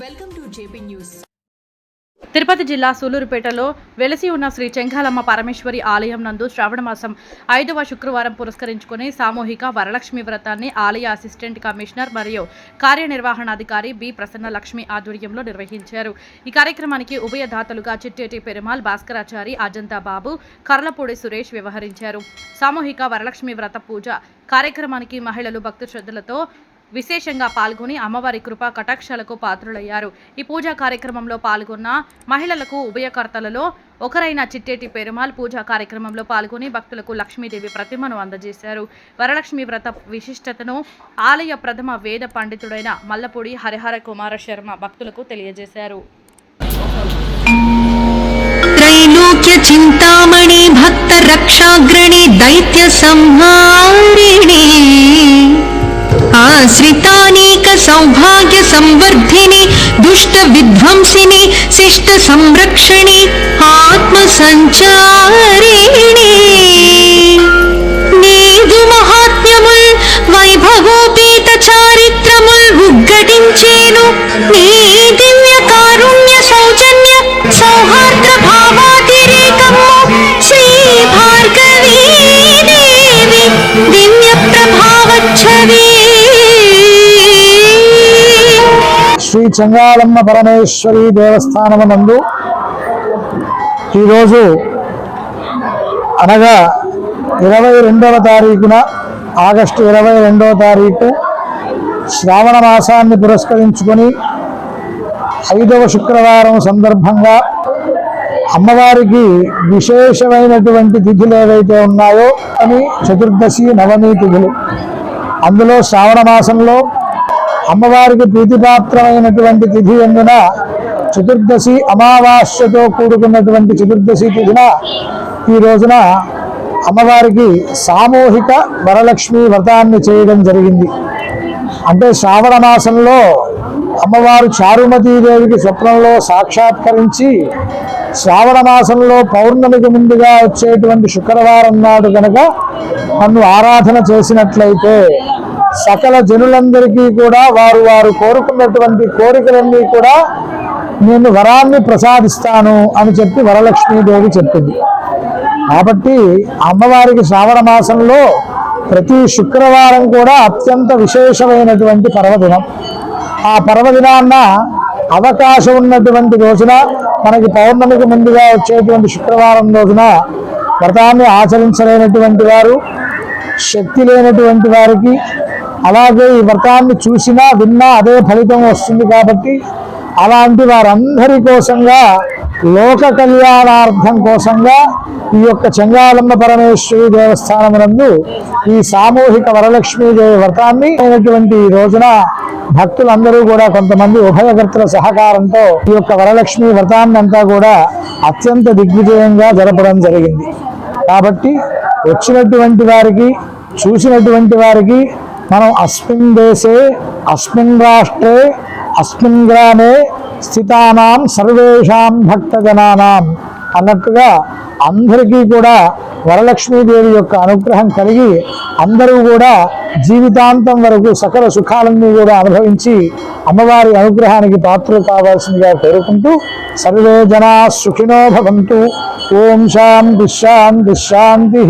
Welcome to JP News. Tirupati జిల్లా సూలూరుపేటలో వెలసి ఉన్న శ్రీ చెంగాలమ్మ పరమేశ్వరి ఆలయం నందు శ్రావణమాసం ఐదవ శుక్రవారం పురస్కరించుకుని సామూహిక వరలక్ష్మి వ్రతాన్ని ఆలయ అసిస్టెంట్ కమిషనర్ మరియు కార్యనిర్వహణాధికారి బి ప్రసన్న లక్ష్మి ఆధ్వర్యంలో నిర్వహించారు. ఈ కార్యక్రమానికి ఉభయదాతలుగా చిట్టేటి పెరుమాల్ భాస్కరాచారి అజంతా బాబు కర్లపూడి సురేష్ వ్యవహరించారు. సామూహిక వరలక్ష్మి వ్రత పూజ కార్యక్రమానికి మహిళలు భక్తి శ్రద్ధలతో విశేషంగా పాల్గొని అమ్మవారి కృపా కటాక్షాలకు పాత్రులయ్యారు ఈ పూజా కార్యక్రమంలో పాల్గొన్న మహిళలకు ఉభయకర్తలలో ఒకరైన చిట్టేటి పెరుమాల్ పూజా కార్యక్రమంలో పాల్గొని భక్తులకు లక్ష్మీదేవి ప్రతిమను అందజేశారు వరలక్ష్మి వ్రత విశిష్టతను ఆలయ ప్రథమ వేద పండితుడైన మల్లపూడి హరిహర కుమార శర్మ భక్తులకు తెలియజేశారు त्रैलोक्य चिन्तामणि भक्त रक्षाग्रणी दैत्य संहारिणी आश्रितानेक सौभाग्य संवर्धिनी दुष्ट विध्वंसिनी शिष्ट संरक्षिणी आत्मसंचार శ్రీ చెంగాళమ్మ పరమేశ్వరి దేవస్థానమునందు ఈరోజు అనగా ఇరవై రెండవ తారీఖున ఆగస్టు ఇరవై రెండవ తారీఖు శ్రావణ మాసాన్ని పురస్కరించుకొని ఐదవ శుక్రవారం సందర్భంగా అమ్మవారికి విశేషమైనటువంటి తిథులు ఏవైతే ఉన్నాయో అని చతుర్దశి నవమి తిథులు. అందులో శ్రావణ మాసంలో అమ్మవారికి ప్రీతిపాత్రమైనటువంటి తిథి ఎందున చతుర్దశి అమావాస్యతో కూడుకున్నటువంటి చతుర్దశి తిథిన ఈ రోజున అమ్మవారికి సామూహిక వరలక్ష్మి వ్రతాన్ని చేయడం జరిగింది. అంటే శ్రావణ మాసంలో అమ్మవారు చారుమతీదేవికి స్వప్నంలో సాక్షాత్కరించి శ్రావణ మాసంలో పౌర్ణమికి ముందుగా వచ్చేటువంటి శుక్రవారం నాడు కనుక నన్ను ఆరాధన చేసినట్లయితే సకల జనులందరికీ కూడా వారు వారు కోరుకున్నటువంటి కోరికలన్నీ కూడా నేను వరాన్ని ప్రసాదిస్తాను అని చెప్పి వరలక్ష్మీదేవి చెప్పింది. కాబట్టి అమ్మవారికి శ్రావణ మాసంలో ప్రతి శుక్రవారం కూడా అత్యంత విశేషమైనటువంటి పర్వదినం. ఆ పర్వదినాన్న అవకాశం ఉన్నటువంటి రోజున మనకి పౌర్ణమికి ముందుగా వచ్చేటువంటి శుక్రవారం రోజున వ్రతాన్ని ఆచరించలేనటువంటి వారు శక్తి లేనటువంటి వారికి అలాగే ఈ వ్రతాన్ని చూసినా విన్నా అదే ఫలితం వస్తుంది కాబట్టి అలాంటి వారందరి కోసంగా లోక కళ్యాణార్థం కోసంగా ఈ యొక్క చెంగాలమ్మ పరమేశ్వరి దేవస్థానమునందు ఈ సామూహిక వరలక్ష్మీదేవి వ్రతాన్ని అయినటువంటి ఈ రోజున భక్తులందరూ కూడా కొంతమంది ఉభయకర్తల సహకారంతో ఈ యొక్క వరలక్ష్మి వ్రతాన్ని అంతా కూడా అత్యంత దిగ్విజయంగా జరపడం జరిగింది. కాబట్టి వచ్చినటువంటి వారికి చూసినటువంటి వారికి మనం అస్మిన్ దేశే అస్మిన్ రాష్ట్రే అస్మిన్ గ్రామే స్థితానాం సర్వేషాం భక్తజనానాం అన్నట్టుగా అందరికీ కూడా వరలక్ష్మీదేవి యొక్క అనుగ్రహం కలిగి అందరూ కూడా జీవితాంతం వరకు సకల సుఖాలన్నీ కూడా అనుభవించి అమ్మవారి అనుగ్రహానికి పాత్రలు కావాల్సిందిగా కోరుకుంటూ సర్వే జనా సుఖినో భవంతు. ఓం శాంతి శాంతి శాంతి.